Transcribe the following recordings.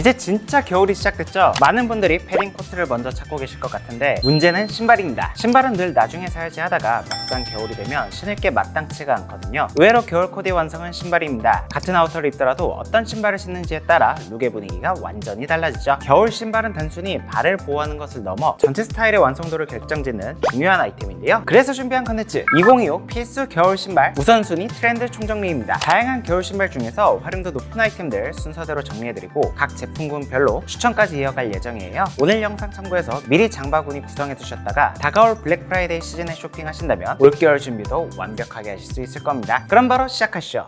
이제 진짜 겨울이 시작됐죠? 많은 분들이 패딩 코트를 먼저 찾고 계실 것 같은데 문제는 신발입니다. 신발은 늘 나중에 사야지 하다가 막상 겨울이 되면 신을 게 마땅치가 않거든요. 의외로 겨울 코디 완성은 신발입니다. 같은 아우터를 입더라도 어떤 신발을 신는지에 따라 룩의 분위기가 완전히 달라지죠. 겨울 신발은 단순히 발을 보호하는 것을 넘어 전체 스타일의 완성도를 결정짓는 중요한 아이템인데요. 그래서 준비한 컨텐츠 2025 필수 겨울 신발 우선순위 트렌드 총정리입니다. 다양한 겨울 신발 중에서 활용도 높은 아이템들 순서대로 정리해드리고 각 제품 군 별로 추천까지 이어갈 예정이에요. 오늘 영상 참고해서 미리 장바구니 구성해 두셨다가 다가올 블랙 프라이데이 시즌에 쇼핑하신다면 올겨울 준비도 완벽하게 하실 수 있을 겁니다. 그럼 바로 시작하시죠.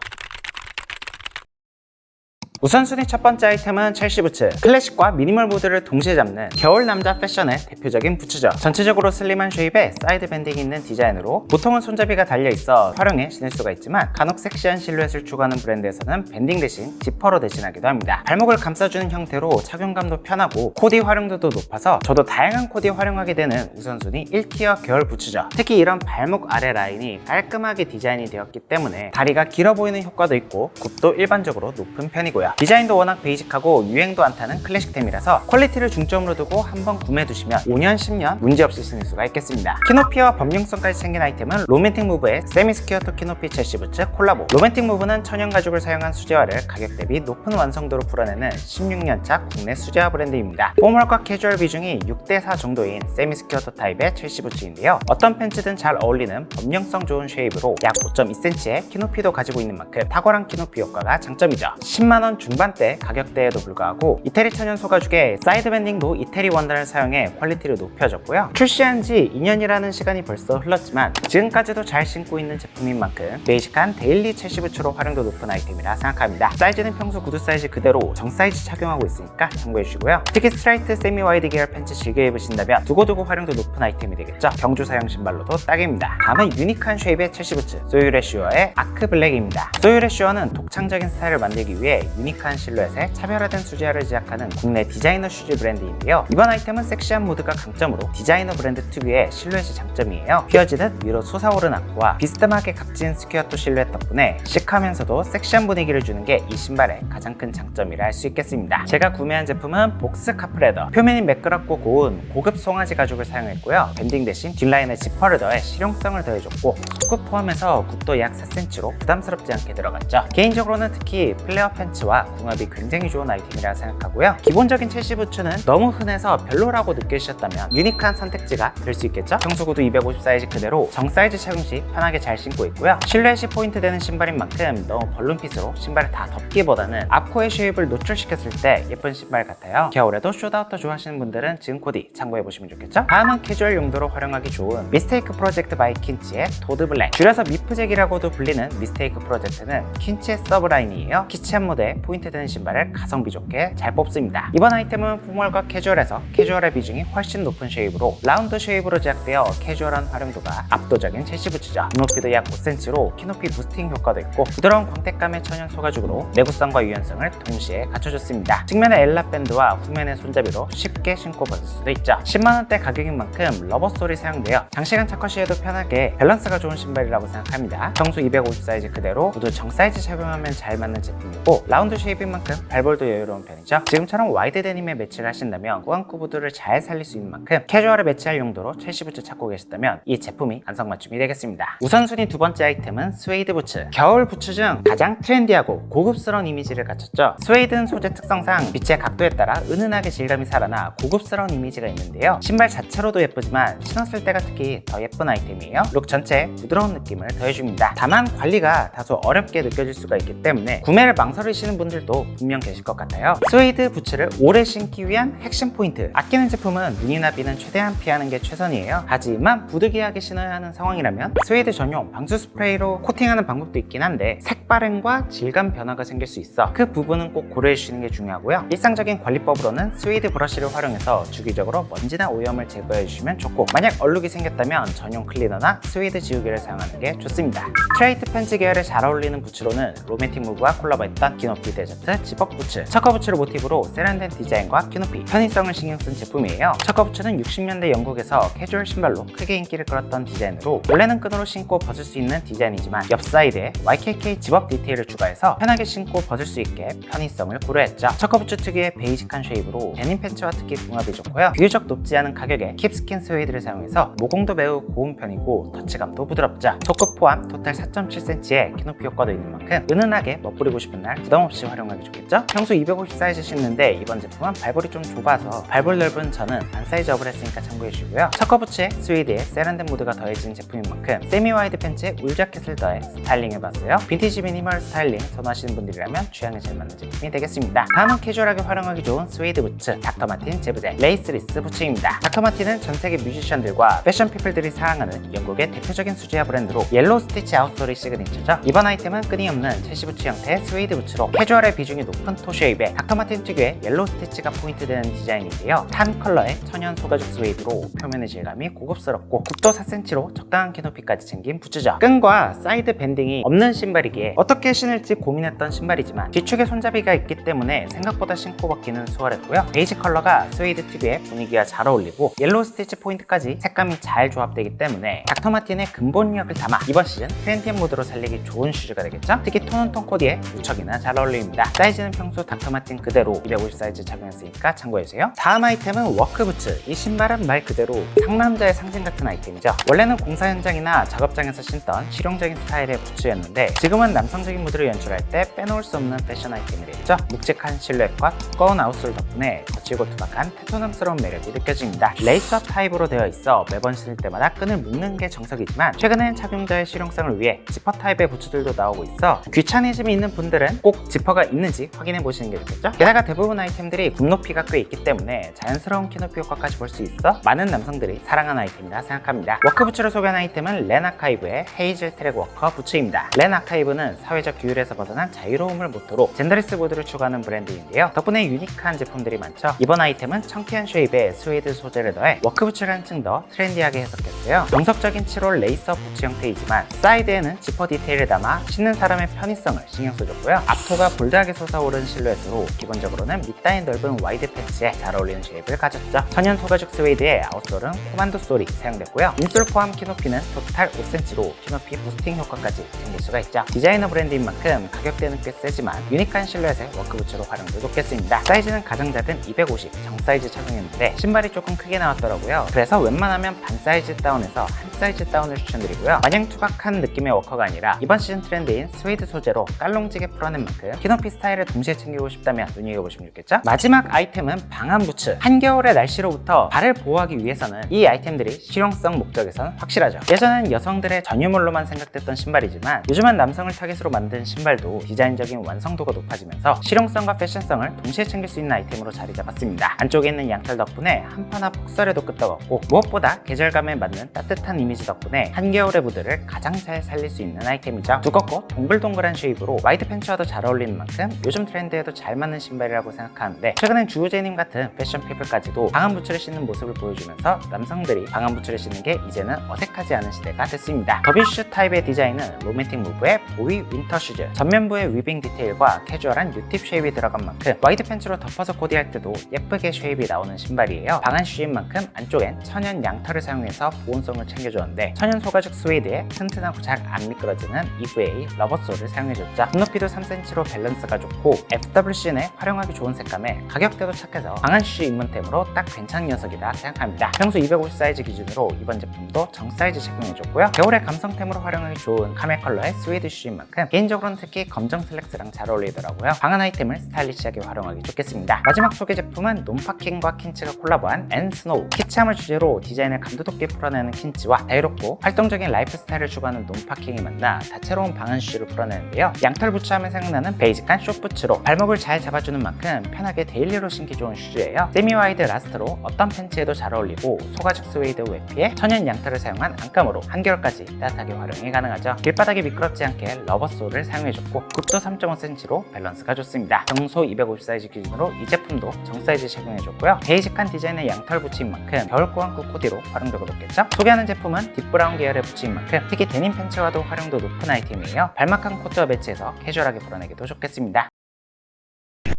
우선순위 첫 번째 아이템은 첼시 부츠. 클래식과 미니멀 모드를 동시에 잡는 겨울 남자 패션의 대표적인 부츠죠. 전체적으로 슬림한 쉐입에 사이드 밴딩이 있는 디자인으로 보통은 손잡이가 달려있어 활용해 신을 수가 있지만 간혹 섹시한 실루엣을 추구하는 브랜드에서는 밴딩 대신 지퍼로 대신하기도 합니다. 발목을 감싸주는 형태로 착용감도 편하고 코디 활용도도 높아서 저도 다양한 코디에 활용하게 되는 우선순위 1티어 겨울 부츠죠. 특히 이런 발목 아래 라인이 깔끔하게 디자인이 되었기 때문에 다리가 길어 보이는 효과도 있고 굽도 일반적으로 높은 편이고요 디자인도 워낙 베이직하고 유행도 안 타는 클래식템이라서 퀄리티를 중점으로 두고 한번 구매해 두시면 5년, 10년 문제없이 신을 수가 있겠습니다. 키노피와 범용성까지 챙긴 아이템은 로맨틱 무브의 세미스퀘어 토 키노피 첼시 부츠 콜라보. 로맨틱 무브는 천연 가죽을 사용한 수제화를 가격 대비 높은 완성도로 풀어내는 16년차 국내 수제화 브랜드입니다. 포멀과 캐주얼 비중이 6대4 정도인 세미스퀘어토 타입의 첼시 부츠인데요. 어떤 팬츠든 잘 어울리는 범용성 좋은 쉐입으로 약 5.2cm의 키노피도 가지고 있는 만큼 탁월한 키노피 효과가 장점이죠. 10만원 중반대 가격대에도 불구하고 이태리 천연 소가죽에 사이드 밴딩도 이태리 원단을 사용해 퀄리티를 높여줬고요. 출시한 지 2년이라는 시간이 벌써 흘렀지만 지금까지도 잘 신고 있는 제품인 만큼 베이직한 데일리 첼시 부츠로 활용도 높은 아이템이라 생각합니다. 사이즈는 평소 구두 사이즈 그대로 정 사이즈 착용하고 있으니까 참고해주시고요. 특히 스트라이트 세미 와이드 계열 팬츠 즐겨 입으신다면 두고두고 활용도 높은 아이템이 되겠죠. 경주 사용 신발로도 딱입니다. 다음은 유니크한 쉐입의 첼시 부츠 소유레쉬어의 아크 블랙입니다. 소유레쉬어는 독창적인 스타일을 만들기 위해 유니 크한 실루엣에 차별화된 수제화를 제작하는 국내 디자이너 슈즈 브랜드인데요. 이번 아이템은 섹시한 모드가 강점으로 디자이너 브랜드 특유의 실루엣이 장점이에요. 휘어지듯 위로 솟아오른 아크와 비스듬하게 각진 스퀘어토 실루엣 덕분에 시크하면서도 섹시한 분위기를 주는 게 이 신발의 가장 큰 장점이라 할 수 있겠습니다. 제가 구매한 제품은 복스 카프레더. 표면이 매끄럽고 고운 고급 송아지 가죽을 사용했고요. 밴딩 대신 뒷라인에 지퍼를 더해 실용성을 더해줬고 속굽 포함해서 굽도 약 4cm로 부담스럽지 않게 들어갔죠. 개인적으로는 특히 플레어 팬츠와 궁합이 굉장히 좋은 아이템이라 생각하고요. 기본적인 첼시 부츠는 너무 흔해서 별로라고 느끼셨다면 유니크한 선택지가 될 수 있겠죠. 평소 구두 250 사이즈 그대로 정 사이즈 착용 시 편하게 잘 신고 있고요. 실루엣이 포인트 되는 신발인 만큼 너무 벌룬핏으로 신발을 다 덮기보다는 앞코의 쉐입을 노출시켰을 때 예쁜 신발 같아요. 겨울에도 숏아웃도 좋아하시는 분들은 지금 코디 참고해 보시면 좋겠죠. 다음은 캐주얼 용도로 활용하기 좋은 미스테이크 프로젝트 바이 킨치의 도드 블랙. 줄여서 미프잭이라고도 불리는 미스테이크 프로젝트는 킨치의 서브라인이에요. 키치한 모드에 포인트 되는 신발을 가성비 좋게 잘 뽑습니다. 이번 아이템은 포멀과 캐주얼에서 캐주얼의 비중이 훨씬 높은 쉐입으로 라운드 쉐입으로 제작되어 캐주얼한 활용도가 압도적인 첼시 부츠죠. 높이도 약 5cm로 키높이 부스팅 효과도 있고 부드러운 광택감의 천연 소가죽으로 내구성과 유연성을 동시에 갖춰줬습니다. 측면의 엘라 밴드와 후면의 손잡이로 쉽게 신고 벗을 수도 있죠. 10만원대 가격인 만큼 러버 솔이 사용되어 장시간 착화 시에도 편하게 밸런스가 좋은 신발이라고 생각합니다. 평소 250 사이즈 그대로 모두 정 사이즈 착용하면 잘 맞는 제품이고 라운드 쉐입인 만큼 발볼도 여유로운 편이죠. 지금처럼 와이드 데님에 매치를 하신다면 꾸안꾸 부드를 잘 살릴 수 있는 만큼 캐주얼에 매치할 용도로 첼시 부츠 찾고 계셨다면 이 제품이 안성맞춤이 되겠습니다. 우선순위 두 번째 아이템은 스웨이드 부츠. 겨울 부츠 중 가장 트렌디하고 고급스러운 이미지를 갖췄죠. 스웨이드는 소재 특성상 빛의 각도에 따라 은은하게 질감이 살아나 고급스러운 이미지가 있는데요. 신발 자체로도 예쁘지만 신었을 때가 특히 더 예쁜 아이템이에요. 룩 전체에 부드러운 느낌을 더해줍니다. 다만 관리가 다소 어렵게 느껴질 수가 있기 때문에 구매를 망설이시는 분들 도 분명 계실 것 같아요. 스웨이드 부츠를 오래 신기 위한 핵심 포인트. 아끼는 제품은 눈이나 비는 최대한 피하는 게 최선이에요. 하지만 부득이하게 신어야 하는 상황이라면 스웨이드 전용 방수 스프레이로 코팅하는 방법도 있긴 한데 색발행과 질감 변화가 생길 수 있어 그 부분은 꼭 고려해 주시는 게 중요하고요. 일상적인 관리법으로는 스웨이드 브러쉬를 활용해서 주기적으로 먼지나 오염을 제거해 주시면 좋고 만약 얼룩이 생겼다면 전용 클리너나 스웨이드 지우개를 사용하는 게 좋습니다. 스트레이트 팬츠 계열에 잘 어울리는 부츠로는 로맨틱 무브와 콜라보했던 기노피 나이키 데저트 집업 부츠 척커 부츠를 모티브로 세련된 디자인과 큐노피, 편의성을 신경 쓴 제품이에요. 척커 부츠는 60년대 영국에서 캐주얼 신발로 크게 인기를 끌었던 디자인으로 원래는 끈으로 신고 벗을 수 있는 디자인이지만 옆 사이드에 YKK 집업 디테일을 추가해서 편하게 신고 벗을 수 있게 편의성을 고려했죠. 척커 부츠 특유의 베이직한 쉐입으로 데님 팬츠와 특히 궁합이 좋고요. 비교적 높지 않은 가격에 킵스킨 스웨이드를 사용해서 모공도 매우 고운 편이고 터치감도 부드럽죠. 속급 포함 토탈 4.7cm의 키높이 효과도 있는 만큼 은은하게 멋부리고 싶은 날 부담 없이 활용하기 좋겠죠? 평소 250 사이즈 신는데 이번 제품은 발볼이 좀 좁아서 발볼 넓은 저는 반 사이즈 업을 했으니까 참고해 주시고요. 척커부츠에 스웨이드에 세련된 무드가 더해진 제품인 만큼 세미 와이드 팬츠에 울 자켓을 더해 스타일링 해봤어요. 빈티지 미니멀 스타일링 선호하시는 분들이라면 취향에 잘 맞는 제품이 되겠습니다. 다음은 캐주얼하게 활용하기 좋은 스웨이드 부츠 닥터마틴 제부제 레이스리스 부츠입니다. 닥터마틴은 전 세계 뮤지션들과 패션 피플들이 사랑하는 영국의 대표적인 수제화 브랜드로 옐로우 스티치 아웃솔이 시그니처죠. 이번 아이템은 끊임없는 첼시 부츠 형태의 스웨이드 부츠로 캐주 얼의 비중이 높은 토쉐입에 닥터마틴 특유의 옐로우 스티치가 포인트되는 디자인인데요. 탄 컬러의 천연 소가죽 스웨이드로 표면의 질감이 고급스럽고 굽도 4cm로 적당한 키높이까지 챙긴 부츠죠. 끈과 사이드 밴딩이 없는 신발이기에 어떻게 신을지 고민했던 신발이지만 뒤축에 손잡이가 있기 때문에 생각보다 신고 벗기는 수월했고요. 베이지 컬러가 스웨이드 특유의 분위기와 잘 어울리고 옐로우 스티치 포인트까지 색감이 잘 조합되기 때문에 닥터마틴의 근본력을 담아 이번 시즌 트렌디한 모드로 살리기 좋은 슈즈가 되겠죠? 특히 톤온 톤 코디에 무척이나 잘 어울립니다. 사이즈는 평소 닥터마틴 그대로 250 사이즈 착용했으니까 참고해주세요. 다음 아이템은 워크부츠. 이 신발은 말 그대로 상남자의 상징 같은 아이템이죠. 원래는 공사 현장이나 작업장에서 신던 실용적인 스타일의 부츠였는데 지금은 남성적인 무드를 연출할 때 빼놓을 수 없는 패션 아이템이 됐죠. 묵직한 실루엣과 두꺼운 아웃솔 덕분에 거칠고 투박한 테토남스러운 매력이 느껴집니다. 레이스업 타입으로 되어 있어 매번 신을 때마다 끈을 묶는 게 정석이지만 최근엔 착용자의 실용성을 위해 지퍼 타입의 부츠들도 나오고 있어 귀차니즘이 있는 분들은 꼭 지퍼 가 있는지 확인해 보시는 게 좋겠죠? 게다가 대부분 아이템들이 굽높이가 꽤 있기 때문에 자연스러운 키높이 효과까지 볼 수 있어 많은 남성들이 사랑하는 아이템이라 생각합니다. 워크 부츠로 소개한 아이템은 렌 아카이브의 헤이즐 트랙 워커 부츠입니다. 렌 아카이브는 사회적 규율에서 벗어난 자유로움을 모토로 젠더리스 보드를 추구하는 브랜드인데요. 덕분에 유니크한 제품들이 많죠. 이번 아이템은 청키한 쉐입의 스웨이드 소재를 더해 워크 부츠를 한층 더 트렌디하게 해석했어요. 정석적인 7홀 레이서 부츠 형태이지만 사이드에는 지퍼 디테일을 담아 신는 사람의 편의성을 신경 써줬고요. 앞토가 볼드하게 솟아오른 실루엣으로 기본적으로는 밑단이 넓은 와이드 팬츠에 잘 어울리는 쉐입을 가졌죠. 천연 소가죽 스웨이드의 아웃솔은 코만도 솔이 사용됐고요. 인솔 포함 키높이는 토탈 5cm로 키높이 부스팅 효과까지 챙길 수가 있죠. 디자이너 브랜드인 만큼 가격대는 꽤 세지만 유니크한 실루엣의 워크부츠로 활용도 좋겠습니다. 사이즈는 가장 작은 250 정사이즈 착용했는데 신발이 조금 크게 나왔더라고요. 그래서 웬만하면 반 사이즈 다운에서 한 사이즈 다운을 추천드리고요. 마냥 투박한 느낌의 워커가 아니라 이번 시즌 트렌드인 스웨이드 소재로 깔롱지게 풀어낸 만큼 키높이 스타일을 동시에 챙기고 싶다면 눈여겨보시면 좋겠죠? 마지막 아이템은 방한 부츠. 한겨울의 날씨로부터 발을 보호하기 위해서는 이 아이템들이 실용성 목적에선 확실하죠. 예전엔 여성들의 전유물로만 생각됐던 신발이지만 요즘은 남성을 타깃으로 만든 신발도 디자인적인 완성도가 높아지면서 실용성과 패션성을 동시에 챙길 수 있는 아이템으로 자리 잡았습니다. 안쪽에 있는 양털 덕분에 한파나 폭설에도 끄떡없고 무엇보다 계절감에 맞는 따뜻한 이미지 덕분에 한겨울의 무드를 가장 잘 살릴 수 있는 아이템이죠. 두껍고 동글동글한 쉐입으로 와이드 팬츠와도 잘 어울리는 만큼 요즘 트렌드에도 잘 맞는 신발이라고 생각하는데 최근엔 주우재님 같은 패션 피플까지도 방한 부츠를 신는 모습을 보여주면서 남성들이 방한 부츠를 신는 게 이제는 어색하지 않은 시대가 됐습니다. 더비슈 타입의 디자인은 로맨틱 무브의 보위 윈터 슈즈 전면부의 위빙 디테일과 캐주얼한 U팁 쉐입이 들어간 만큼 와이드 팬츠로 덮어서 코디할 때도 예쁘게 쉐입이 나오는 신발이에요. 방한 슈인 만큼 안쪽엔 천연 양털을 사용해서 보온성을 챙겨주었는데 천연 소가죽 스웨이드에 튼튼하고 잘 안 미끄러지는 EVA 러버솔을 사용해줬죠. 높이도 3cm로 밸런스 가 좋고 FWCN에 활용하기 좋은 색감에 가격대도 착해서 방한 슈 입문템으로 딱 괜찮은 녀석이다 생각합니다. 평소 250 사이즈 기준으로 이번 제품도 정 사이즈 착용해줬고요. 겨울에 감성템으로 활용하기 좋은 카멜 컬러의 스웨이드 슈인 만큼 개인적으로는 특히 검정 슬랙스랑 잘 어울리더라고요. 방한 아이템을 스타일리시하게 활용하기 좋겠습니다. 마지막 소개 제품은 논파킹과 킨치가 콜라보한 앤스노우 키치함을 주제로 디자인을 감도 높게 풀어내는 킨치와 자유롭고 활동적인 라이프 스타일을 추구하는 논파킹이 만나 다채로운 방한 슈를 풀어내는데요. 양털 부츠하면 생각나는 베이 직한 숏부츠로 발목을 잘 잡아주는 만큼 편하게 데일리로 신기 좋은 슈즈예요. 세미 와이드 라스트로 어떤 팬츠에도 잘 어울리고 소가죽 스웨이드 외피에 천연 양털을 사용한 안감으로 한겨울까지 따뜻하게 활용이 가능하죠. 길바닥이 미끄럽지 않게 러버솔을 사용해줬고 굽도 3.5cm로 밸런스가 좋습니다. 평소 250 사이즈 기준으로 이 제품도 정 사이즈 착용해줬고요. 베이직한 디자인의 양털 부츠인 만큼 겨울 꾸안꾸 코디로 활용도가 높겠죠? 소개하는 제품은 딥브라운 계열의 부츠인 만큼 특히 데님 팬츠와도 활용도 높은 아이템이에요. 발막한 코트와 매치해서 캐주얼하게 풀어내기도 좋겠습니다.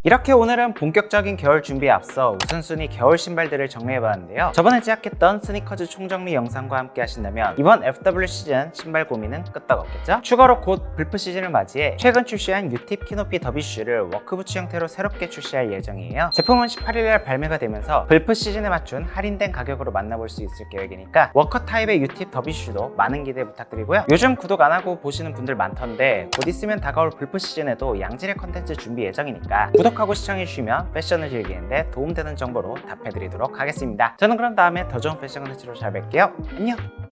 이렇게 오늘은 본격적인 겨울 준비에 앞서 우선순위 겨울 신발들을 정리해봤는데요. 저번에 제작했던 스니커즈 총정리 영상과 함께 하신다면 이번 FW 시즌 신발 고민은 끄떡없겠죠? 추가로 곧 불프 시즌을 맞이해 최근 출시한 유팁 키높이 더비슈를 워크부츠 형태로 새롭게 출시할 예정이에요. 제품은 18일날 발매가 되면서 불프 시즌에 맞춘 할인된 가격으로 만나볼 수 있을 계획이니까 워커 타입의 유팁 더비슈도 많은 기대 부탁드리고요. 요즘 구독 안 하고 보시는 분들 많던데 곧 있으면 다가올 불프 시즌에도 양질의 컨텐츠 준비 예정이니까 구독하고 시청해주시면 패션을 즐기는데 도움되는 정보로 답해드리도록 하겠습니다. 저는 그럼 다음에 더 좋은 패션 컨텐츠로 잘 뵐게요. 안녕!